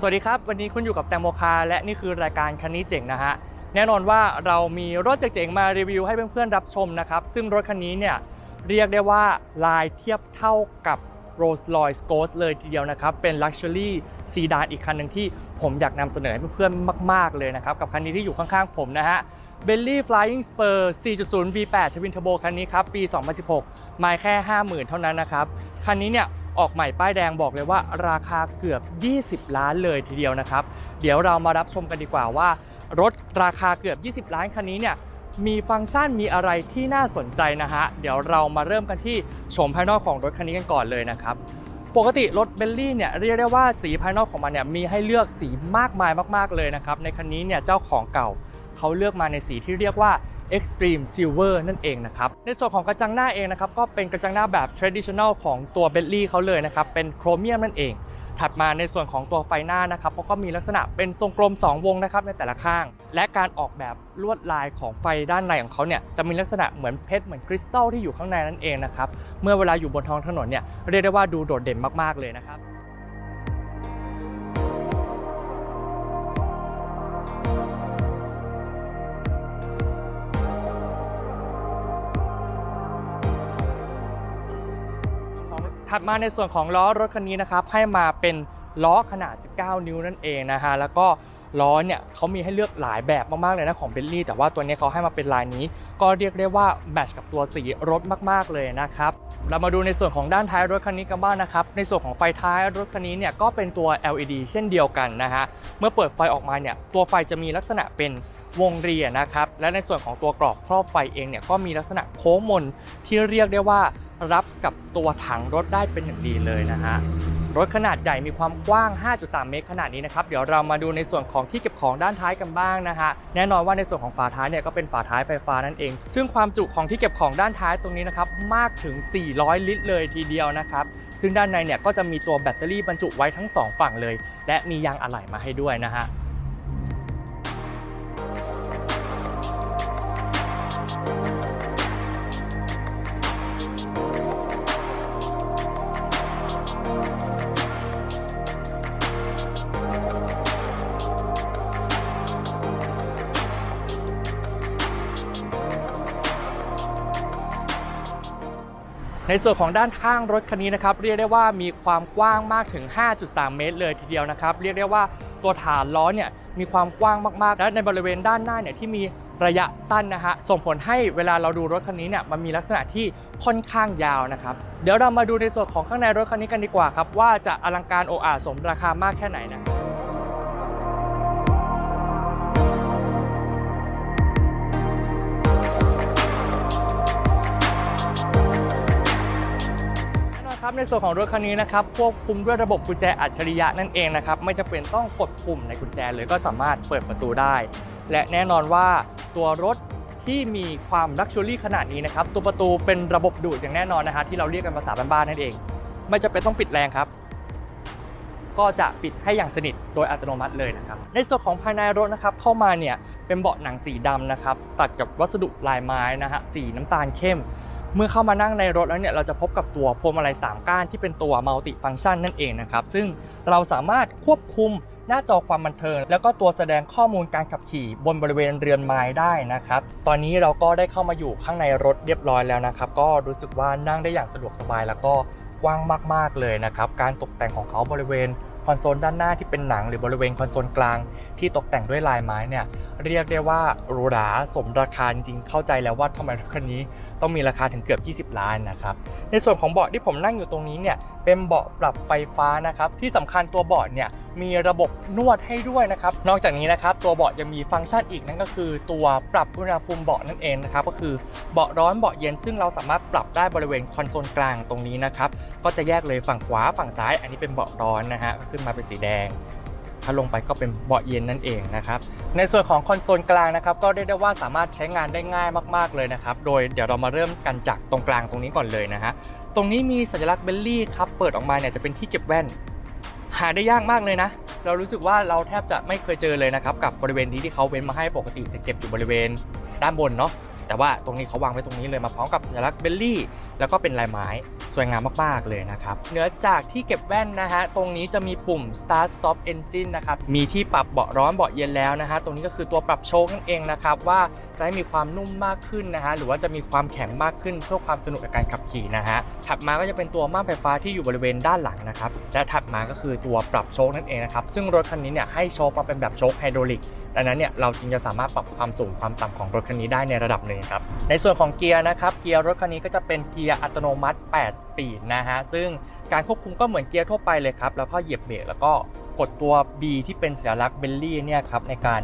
สวัสดีครับ วันนี้คุณอยู่กับแตงโมคาและนี่คือรายการคันนี้เจ๋งนะฮะแน่นอนว่าเรามีรถเจ๋งๆมารีวิวให้เพื่อนๆรับชมนะครับ ซึ่งรถคันนี้เนี่ยเรียกได้ว่าลายเทียบเท่ากับ Rolls Royce Ghost เลยทีเดียวนะครับ เป็น Luxury ซีดานอีกคันหนึ่งที่ผมอยากนำเสนอให้เพื่อนๆมาก ๆเลยนะครับ กับคันนี้ที่อยู่ข้างๆผมนะฮะ Bentley Flying Spur 4.0 V8 Twin Turbo คันนี้ครับ ปี 2016 มาแค่ 50,000 เท่านั้นนะครับ คันนี้เนี่ย ออกใหม่ป้ายแดงบอกเลยว่าราคาเกือบ 20 ล้านเลยทีเดียวนะครับ เดี๋ยวเรามารับชมกันดีกว่าว่า รถราคาเกือบ 20 ล้านคันนี้เนี่ยมีฟังก์ชันมีอะไรที่น่าสนใจนะฮะ เดี๋ยวเรามาเริ่มกันที่โฉมภายนอกของรถคันนี้กันก่อนเลยนะครับ ปกติรถเบลลี่เนี่ยเรียกได้ว่าสีภายนอกของมันเนี่ยมีให้เลือกสีมากมายมาก ๆเลยนะครับ ในคันนี้เนี่ยเจ้าของเก่าเขาเลือกมาในสีที่เรียกว่า Extreme Silver นั่นเองนะครับ ในส่วนของกระจังหน้าเองนะครับ ก็เป็นกระจังหน้าแบบ traditional ของตัว Bentley เขาเลยนะครับ เป็นโครเมียมนั่นเอง ถัดมาในส่วนของตัวไฟหน้านะครับเขาก็มีลักษณะเป็นทรงกลม 2 วงนะครับในแต่ละข้าง และการออกแบบลวดลายของไฟด้านในของเขาเนี่ยจะมีลักษณะเหมือนเพชรเหมือนคริสตัลที่อยู่ข้างในนั่นเองนะครับเมื่อเวลาอยู่บนท้องถนนเนี่ยเรียกได้ว่าดูโดดเด่นมากๆเลยนะครับ ถัดมาในส่วนของล้อรถคันนี้นะครับให้มาเป็นล้อขนาด 19 นิ้วนั่นเองนะฮะแล้วก็ล้อเนี่ยเขามีให้เลือกหลายแบบมากๆเลยนะของเบลลี่แต่ว่าตัวนี้เขาให้มาเป็นลายนี้ ก็เรียกได้ว่าแมทช์กับตัวสีรถมากๆเลยนะครับเรามาดูในส่วนของด้านท้ายรถคันนี้กันบ้างนะครับในส่วนของไฟท้ายรถคันนี้เนี่ยก็เป็นตัว LED เช่นเดียวกันนะฮะเมื่อเปิดไฟออกมาเนี่ยตัวไฟจะมีลักษณะเป็นวงรีนะครับและในส่วนของตัวกรอบครอบไฟเองเนี่ยก็มีลักษณะโค้งมนที่เรียกได้ว่า รับกับตัวถังรถได้เป็นอย่างดีเลยนะฮะรถขนาดใหญ่มีความกว้าง 5.3 เมตรขนาดนี้นะครับ เดี๋ยวเรามาดูในส่วนของที่เก็บของด้านท้ายกันบ้างนะฮะ แน่นอนว่าในส่วนของฝาท้ายเนี่ยก็เป็นฝาท้ายไฟฟ้านั่นเอง ซึ่งความจุของที่เก็บของด้านท้ายตรงนี้นะครับมากถึง 400 ลิตรเลยทีเดียวนะครับ ซึ่งด้านในเนี่ยก็จะมีตัวแบตเตอรี่บรรจุไว้ทั้งสองฝั่งเลย และมียางอะไหล่มาให้ด้วยนะฮะ ในส่วนของด้านข้างรถคันนี้นะครับเรียกได้ว่ามีความกว้างมากถึง 5.3 เมตร เลยทีเดียวนะครับเรียกได้ว่าตัวฐานล้อเนี่ยมีความกว้างมากๆ และในบริเวณด้านหน้าเนี่ยที่มีระยะสั้นนะฮะส่งผลให้เวลาเราดูรถคันนี้เนี่ยมันมีลักษณะที่ค่อนข้างยาวนะครับเดี๋ยวเรามาดูในส่วนของข้างในรถคันนี้กันดีกว่าครับว่าจะอลังการโออาสมราคามากแค่ไหนนะ ในส่วนของรถคันนี้นะครับควบคุมด้วยระบบกุญแจอัจฉริยะนั่นเองนะครับไม่จำเป็นต้องกดปุ่มในกุญแจเลยก็สามารถเปิดประตูได้ และแน่นอนว่าตัวรถที่มีความลักชัวรี่ขนาดนี้นะครับตัวประตูเป็นระบบดูดอย่างแน่นอนนะฮะที่เราเรียกกันภาษาบ้านๆนั่นเอง ไม่จำเป็นต้องปิดแรงครับก็จะปิดให้อย่างสนิทโดยอัตโนมัติเลยนะครับ ในส่วนของภายในรถนะครับเข้ามาเนี่ยเป็นเบาะหนังสีดำนะครับตัดกับวัสดุลายไม้นะฮะสีน้ำตาลเข้ม เมื่อเข้ามานั่งในรถแล้วเนี่ยเราจะพบกับตัวพวงมาลัย3ก้านที่เป็นตัวมัลติฟัง c t ชันนั่นเองนะครับซึ่งเราสามารถควบคุมหน้าจอความบันเทิง แล้วก็ตัวแสดงข้อมูลการขับขี่บนบริเวณเรือนไม้ได้นะครับ ตอนนี้เราก็ได้เข้ามาอยู่ข้างในรถเรียบร้อยแล้วนะครับ ก็รู้สึกว่านั่งได้อย่างสะดวกสบายแล้วก็กว้างมากๆเลยนะครับ การตกแต่งของเขาบริเวณ คอนโซลด้านหน้าที่เป็นหนังหรือบริเวณคอนโซลกลางที่ตกแต่งด้วยลายไม้เนี่ยเรียกได้ว่าหรูหราสมราคาจริงเข้าใจแล้วว่าทำไมรถคันนี้ต้องมีราคาถึงเกือบ 20 ล้านนะครับในส่วนของเบาะที่ผมนั่งอยู่ตรงนี้เนี่ยเป็นเบาะปรับไฟฟ้านะครับที่สำคัญตัวเบาะเนี่ย มีระบบนวดให้ด้วยนะครับ นอกจากนี้นะครับตัวเบาะยังมีฟังก์ชันอีกนั่นก็คือ ตัวปรับอุณหภูมิเบาะนั่นเองนะครับก็คือเบาะร้อนเบาะเย็นซึ่งเราสามารถปรับได้บริเวณคอนโซลกลางตรงนี้นะครับก็จะแยกเลยฝั่งขวาฝั่งซ้าย อันนี้เป็นเบาะร้อนนะฮะขึ้นมาเป็นสีแดงถ้าลงไปก็เป็นเบาะเย็นนั่นเองนะครับ ในส่วนของคอนโซลกลางนะครับ ก็เรียกได้ว่าสามารถใช้งานได้ง่ายมากๆเลยนะครับ โดยเดี๋ยวเรามาเริ่มกันจากตรงกลางตรงนี้ก่อนเลยนะฮะ ตรงนี้มีสัญลักษณ์เบลลี่ครับ เปิดออกมาเนี่ยจะเป็นที่เก็บแว่น หาได้ยากมากเลยนะ เรารู้สึกว่าเราแทบจะไม่เคยเจอเลยนะครับ กับบริเวณนี้ที่เขาเว้นมาให้ปกติจะเก็บอยู่บริเวณด้านบนเนาะแต่ว่าตรงนี้เขาวางไว้ตรงนี้เลยมาพร้อมกับสัญลักษณ์เบลลี่ แล้วก็เป็นลายไม้ สวยงามมากๆเลยนะครับเหนือจากที่เก็บแว่นนะฮะตรงนี้จะมีปุ่ม start stop engine นะครับมีที่ปรับเบาะร้อนเบาะเย็นแล้วนะฮะตรงนี้ก็คือตัวปรับโชคนั่นเองนะครับว่าจะให้มีความนุ่มมากขึ้นนะฮะหรือว่าจะมีความแข็งมากขึ้นเพื่อความสนุกกับการขับขี่นะฮะถัดมาก็จะเป็นตัวม่านไฟฟ้าที่อยู่บริเวณด้านหลังนะครับและถัดมาก็คือตัวปรับโชคนั่นเองนะครับซึ่งรถคันนี้เนี่ยให้โชคมาเป็นแบบโชคไฮดรอลิก ดังนั้นเนี่ยเราจึงจะสามารถปรับความสูงความต่ำของรถคันนี้ได้ในระดับหนึ่งครับ ในส่วนของเกียร์นะครับ เกียร์รถคันนี้ก็จะเป็นเกียร์อัตโนมัติ 8 สปีดนะฮะ ซึ่งการควบคุมก็เหมือนเกียร์ทั่วไปเลยครับ แล้วก็เหยียบเบรกแล้วก็กดตัว B ที่เป็นสัญลักษณ์เบลลี่เนี่ยครับในการ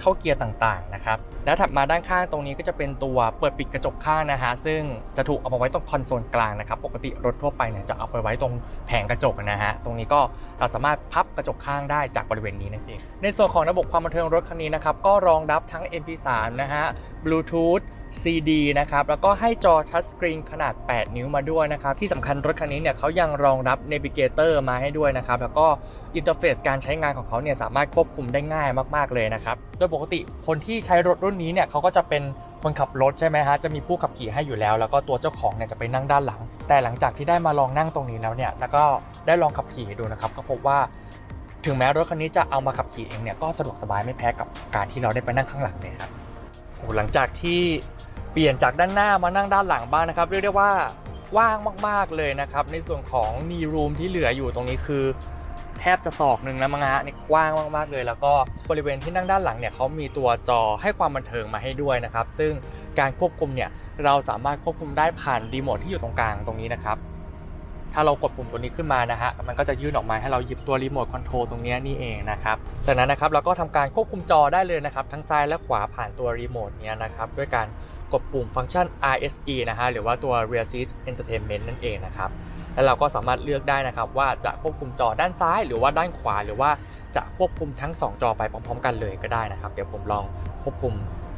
เข้าเกียร์ต่างๆนะครับแล้วถัดมาด้านข้างตรงนี้ก็จะเป็นตัวเปิดปิดกระจกข้างนะฮะซึ่งจะถูกเอามาไว้ตรงคอนโซลกลางนะครับปกติรถทั่วไปเนี่ยจะเอาไปไว้ตรงแผงกระจกนะฮะตรงนี้ก็เราสามารถพับกระจกข้างได้จากบริเวณนี้นั่นเองในส่วนของระบบความบันเทิงรถคันนี้นะครับก็รองรับทั้ง MP3 นะฮะ Bluetooth CD นะครับแล้วก็ให้จอทัชสกรีนขนาด 8 นิ้วมาด้วยนะครับที่สำคัญรถคันนี้เนี่ยเขายังรองรับ Navigator มาให้ด้วยนะครับแล้วก็อินเทอร์เฟซการใช้งานของเขาเนี่ยสามารถควบคุมได้ง่ายมากๆเลยนะครับโดยปกติคนที่ใช้รถรุ่นนี้เนี่ยเขาก็จะเป็นคนขับรถใช่ไหมฮะจะมีผู้ขับขี่ให้อยู่แล้ว แล้วก็ตัวเจ้าของเนี่ยจะไปนั่งด้านหลัง แต่หลังจากที่ได้มาลองนั่งตรงนี้แล้วเนี่ยแล้วก็ได้ลองขับขี่ดูนะครับก็พบว่าถึงแม้รถคันนี้จะเอามาขับขี่เองเนี่ยก็สะดวกสบายไม่แพ้กับการที่เราได้ไปนั่งข้างหลังเลยครับหลังจากที่ เปลี่ยนจากด้านหน้ามานั่งด้านหลังบ้างนะครับ เรียกได้ว่าว่างมากๆเลยนะครับ ในส่วนของนีรูมที่เหลืออยู่ตรงนี้คือ แทบจะศอกหนึ่งแล้วมั้งฮะนี่กว้างมากๆเลย แล้วก็บริเวณที่นั่งด้านหลังเนี่ยเขามีตัวจอให้ความบันเทิงมาให้ด้วยนะครับ ซึ่งการควบคุมเนี่ยเราสามารถควบคุมได้ผ่านรีโมทที่อยู่ตรงกลางตรงนี้นะครับถ้าเรากดปุ่มตัวนี้ขึ้นมานะฮะ มันก็จะยื่นออกมาให้เราหยิบตัวรีโมทคอนโทรลตรงนี้นี่เองนะครับ จากนั้นนะครับเราก็ทำการควบคุมจอได้เลยนะครับ ทั้งซ้ายและขวาผ่านตัวรีโมทเนี้ยนะครับ ด้วยการ ดปุ่มฟังก์ชัน RSE นะฮะหรือว่าตัว Rear Seat Entertainment นั่นเองนะครับแล้วเราก็สามารถเลือกได้นะครับว่าจะควบคุมจอด้านซ้ายหรือว่าด้านขวา หรือว่าจะควบคุมทั้ง 2 จอไปพร้อม ๆ กันเลยก็ได้นะครับ เดี๋ยวผมลองควบคุม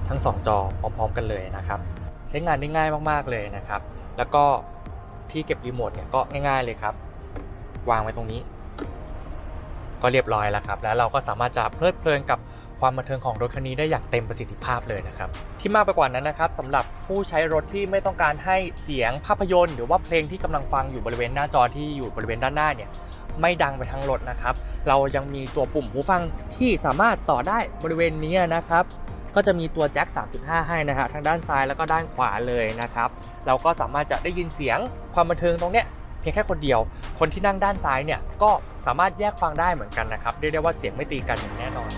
ทั้ง 2 จอพร้อม ๆ กันเลยนะครับ ใช้งานได้ง่ายมากๆเลยนะครับ แล้วก็ที่เก็บรีโมทเนี่ยก็ง่าย ๆเลยครับ วางไว้ตรงนี้ ก็เรียบร้อยแล้วครับ แล้วเราก็สามารถจะเพลิดเพลินกับ ความบันเทิงของรถคันนี้ได้อย่างเต็มประสิทธิภาพเลยนะครับ ที่มากไปกว่านั้นนะครับสำหรับผู้ใช้รถที่ไม่ต้องการให้เสียงภาพยนตร์ หรือว่าเพลงที่กำลังฟังอยู่บริเวณหน้าจอที่อยู่บริเวณด้านหน้าเนี่ยไม่ดังไปทั้งรถนะครับ เรายังมีตัวปุ่มหูฟังที่สามารถต่อได้บริเวณนี้นะครับ ก็จะมีตัวแจ็ค 3.5 ให้นะฮะทั้งด้านซ้ายแล้วก็ด้านขวาเลยนะครับ เราก็สามารถจะได้ยินเสียงความบันเทิงตรงเนี้ยเพียงแค่คนเดียว คนที่นั่งด้านซ้ายเนี่ยก็สามารถแยกฟังได้เหมือนกันนะครับเรียกได้ว่าเสียงไม่ตีกันอย่างแน่นอน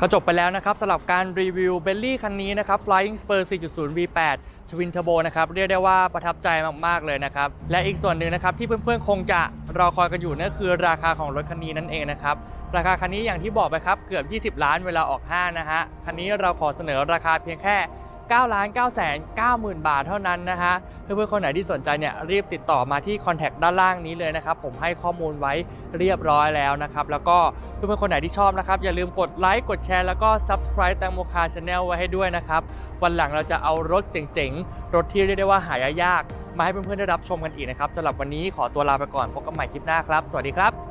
ก็จบไปแล้วนะครับสำหรับการรีวิวเบลลี่คันนี้นะครับ Flying Spur 4.0 V8 Twin Turbo นะครับเรียกได้ว่าประทับใจมากๆเลยนะครับ และอีกส่วนหนึ่งนะครับที่เพื่อนๆ คงจะรอคอยกันอยู่นั่นคือราคาของรถคันนี้นั่นเองนะครับ ราคาคันนี้อย่างที่บอกไปครับเกือบ 20 ล้านเวลาออกห้างนะฮะคันนี้เราขอเสนอราคาเพียงแค่ 9ล้าน9แสน9หมื่นบาทเท่านั้นนะฮะเพื่อนๆคนไหนที่สนใจเนี่ยรีบติดต่อมาที่คอนแทคด้านล่างนี้เลยนะครับ ผมให้ข้อมูลไว้เรียบร้อยแล้วนะครับ แล้วก็เพื่อนๆคนไหนที่ชอบนะครับ อย่าลืมกดไลค์กดแชร์แล้วก็ Subscribe แตงโมคาชาแนลไว้ให้ด้วยนะครับ วันหลังเราจะเอารถเจ๋งๆ รถที่เรียกได้ว่าหายาก มาให้เพื่อนๆได้รับชมกันอีกนะครับสำหรับวันนี้ขอตัวลาไปก่อนพบกันใหม่คลิปหน้าครับ สวัสดีครับ